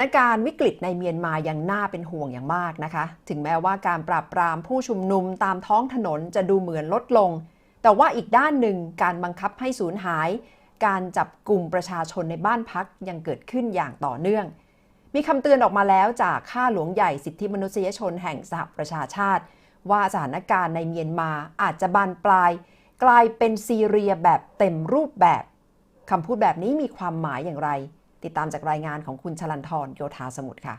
านการณ์วิกฤตในเมียนมายังน่าเป็นห่วงอย่างมากนะคะ ถึงแม้ว่าการปราบปรามผู้ชุมนุมตามท้องถนนจะดูเหมือนลดลง แต่ว่าอีกด้านหนึ่งการบังคับให้สูญหาย การจับกลุ่มประชาชนในบ้านพักยังเกิดขึ้นอย่างต่อเนื่อง มีคำเตือนออกมาแล้วจากข้าหลวงใหญ่สิทธิมนุษยชนแห่งสหประชาชาติ ว่าสถานการณ์ในเมียนมาอาจจะบานปลาย กลายเป็นซีเรียแบบเต็มรูปแบบคำพูดแบบนี้มีความหมายอย่างไร ติดตามจากรายงานของคุณชลันทรโยธาสมุทรค่ะ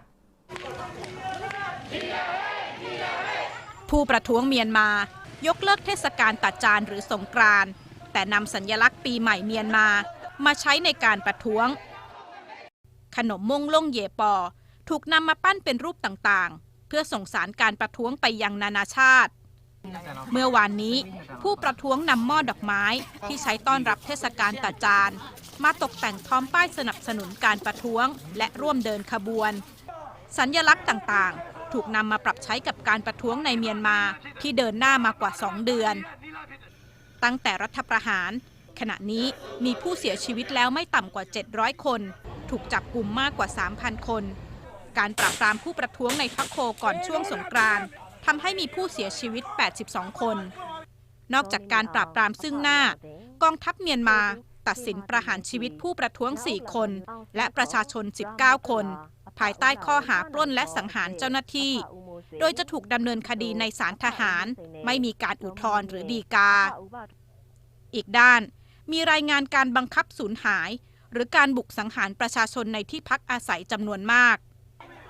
ผู้ประท้วงเมียนมายกเลิกเทศกาลตัดจานหรือสงกรานต์แต่นำสัญญลักษณ์ปีใหม่เมียนมา มาใช้ในการประท้วง ขนมม่งล่งเยปอ ถูกนำมาปั้นเป็นรูปต่างๆ เพื่อส่งสารการประท้วงไปยังนานาชาติ เมื่อวานนี้ผู้ประท้วงนำหม้อดอกไม้ที่ใช้ต้อนรับเทศกาลตัดจาน มาตกแต่งพร้อมป้ายสนับสนุนการประท้วง และร่วมเดินขบวน สัญญลักษณ์ต่างๆ ถูกนำมาปรับใช้กับการประท้วงในเมียนมาที่เดินหน้ามากว่า 2 เดือน ตั้งแต่รัฐประหาร ขณะนี้มีผู้เสียชีวิตแล้วไม่ต่ำกว่า 700 คน ถูกจับกลุ่มมากกว่า 3,000 คน การปราบปรามผู้ประท้วงในพักโคก่อนช่วงสงกรานต์ทำให้มีผู้เสียชีวิต 82 คน นอกจากการปราบปรามซึ่งหน้ากองทัพเมียนมา ตัดสินประหารชีวิตผู้ประท้วง 4 คน และประชาชน 19 คน ภายใต้ข้อหาปล้นและสังหารเจ้าหน้าที่ โดยจะถูกดำเนินคดีในศาลทหาร ไม่มีการอุทธรณ์หรือดีกา อีกด้าน มีรายงานการบังคับสูญหาย หรือการบุกสังหารประชาชนในที่พักอาศัยจำนวนมาก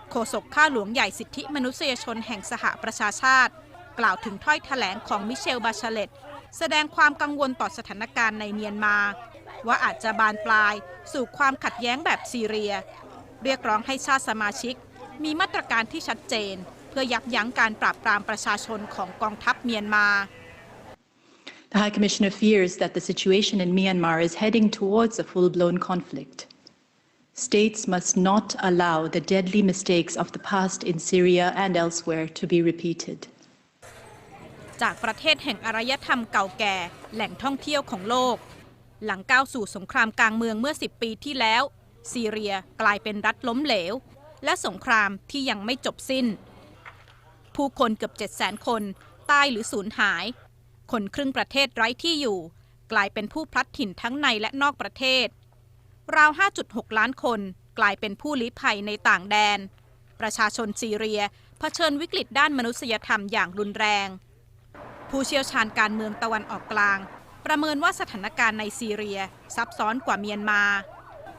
โฆษกข้าหลวงใหญ่สิทธิมนุษยชนแห่งสหประชาชาติ กล่าวถึงถ้อยแถลงของมิเชลบาชเลตแสดงความกังวลต่อสถานการณ์ในเมียนมา ว่าอาจจะบานปลายสู่ความขัดแย้งแบบซีเรีย เรียกร้องให้ชาติสมาชิก มีมาตรการที่ชัดเจน เพื่อยับยั้งการปราบปรามประชาชนของกองทัพเมียนมา The High Commissioner fears that the situation in Myanmar is heading towards a full blown conflict. States must not allow the deadly mistakes of the past in Syria and elsewhere to be repeated. จากประเทศแห่งอารยธรรมเก่าแก่แหล่งท่องเที่ยวของโลก หลังก้าวสู่สงครามกลางเมืองเมื่อ 10 ปีที่แล้ว ซีเรียกลายเป็นรัฐล้มเหลว และสงครามที่ยังไม่จบสิ้น ผู้คนเกือบ700,000 คน ตายหรือสูญหาย คนครึ่งประเทศไร้ที่อยู่ กลายเป็นผู้พลัดถิ่นทั้งในและนอกประเทศ ราว 5.6 ล้านคนกลายเป็นผู้ลี้ภัยในต่างแดน ประชาชนซีเรียเผชิญวิกฤตด้านมนุษยธรรมอย่างรุนแรง ผู้เชี่ยวชาญการเมืองตะวันออกกลาง ประเมินว่าสถานการณ์ในซีเรียซับซ้อนกว่าเมียนมา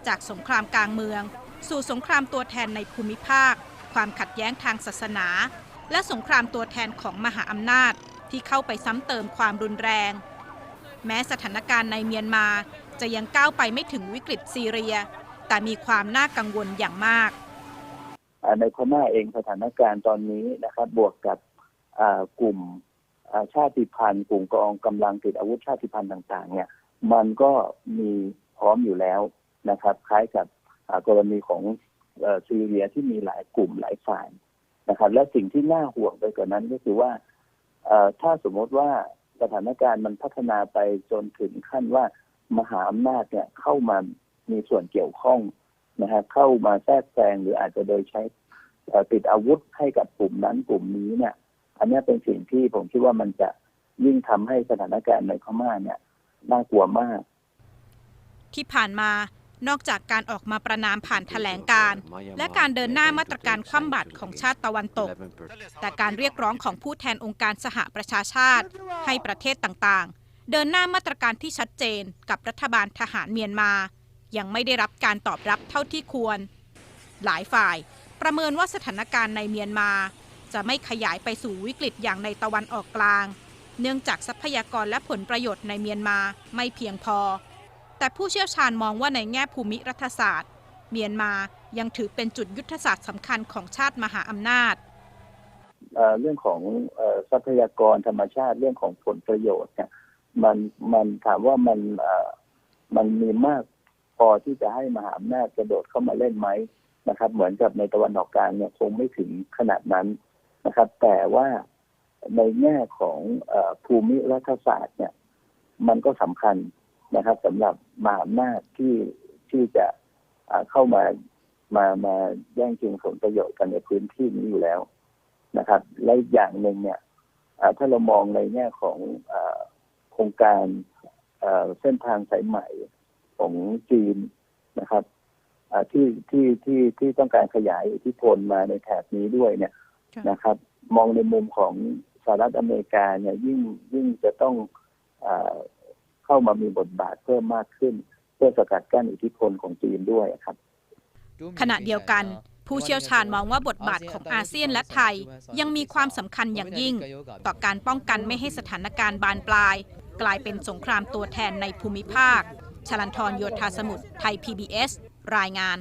จากสงครามกลางเมือง สู่สงครามตัวแทนในภูมิภาค ความขัดแย้งทางศาสนา และสงครามตัวแทนของมหาอำนาจที่เข้าไปซ้ำเติมความรุนแรง แม้สถานการณ์ในเมียนมาจะยังก้าวไปไม่ถึงวิกฤตซีเรีย แต่มีความน่ากังวลอย่างมาก ในพม่าเองสถานการณ์ตอนนี้นะครับบวกกับกลุ่ม ชาติพันธุ์กลุ่มกองกำลังติดอาวุธชาติพันธุ์ต่าง ๆ เนี่ย มันก็มีพร้อมอยู่แล้วนะครับ คล้ายกับกรณีของเอ่อซีเรียที่มีหลายกลุ่มหลายฝ่ายนะครับ และสิ่งที่น่าห่วงไปกว่านั้นก็คือว่าถ้าสมมติว่าสถานการณ์มันพัฒนาไปจนถึงขั้นว่ามหาอำนาจเนี่ยเข้ามามีส่วนเกี่ยวข้องนะฮะเข้ามาแทรกแซงหรืออาจจะโดยใช้ติดอาวุธให้กับกลุ่มนั้นกลุ่มนี้เนี่ย อันนี้เป็นสิ่งที่ผมคิดว่ามันจะยิ่งทำให้สถานการณ์ในพม่าเนี่ยน่ากลัวมาก ที่ผ่านมานอกจากการออกมาประนามผ่านแถลงการ และการเดินหน้ามาตรการคว่ำบาตรของชาติตะวันตก แต่การเรียกร้องของผู้แทนองค์การสหประชาชาติ ให้ประเทศต่างๆ เดินหน้ามาตรการที่ชัดเจนกับรัฐบาลทหารเมียนมา ยังไม่ได้รับการตอบรับเท่าที่ควร หลายฝ่ายประเมินว่าสถานการณ์ในเมียนมา จะไม่ขยายไปสู่วิกฤตอย่างในตะวันออกกลาง เนื่องจากทรัพยากรและผลประโยชน์ในเมียนมาไม่เพียงพอ แต่ผู้เชี่ยวชาญมองว่าในแง่ภูมิรัฐศาสตร์ เมียนมายังถือเป็นจุดยุทธศาสตร์สำคัญของชาติมหาอำนาจเเรื่องของทรัพยากรธรรมชาติเรื่องของผลประโยชน์เนี่ยมันมันถามว่ามันมันมีมากพอที่จะให้มหาอำนาจกระโดดเข้ามาเล่นไหมนะครับ เหมือนกับในตะวันออกกลางเนี่ยคงไม่ถึงขนาดนั้น นะครับ แต่ว่าในแง่ของภูมิรัฐศาสตร์เนี่ย มันก็สำคัญนะครับสำหรับมหาอำนาจที่ที่จะเข้ามามามาแย่งชิงผลประโยชน์กันในพื้นที่นี้อยู่แล้วนะครับ และอย่างหนึ่งเนี่ยถ้าเรามองในแง่ของโครงการเส้นทางสายใหม่ของจีนนะครับที่ที่ที่ที่ต้องการขยายอิทธิพลมาในแถบนี้ด้วยเนี่ย นะครับ มองในมุมของสหรัฐอเมริกาเนี่ยยิ่งยิ่งจะต้องอาเข้ามามีบทบาทเพิ่มมากขึ้น เพื่อสกัดกั้นอิทธิพลของจีนด้วยครับ ขณะเดียวกันผู้เชี่ยวชาญมองว่าบทบาทของอาเซียนและไทย ยังมีความสำคัญอย่างยิ่ง ต่อการป้องกันไม่ให้สถานการณ์บานปลาย กลายเป็นสงครามตัวแทนในภูมิภาค ชลันทรโยธาสมุทรไทย PBS รายงาน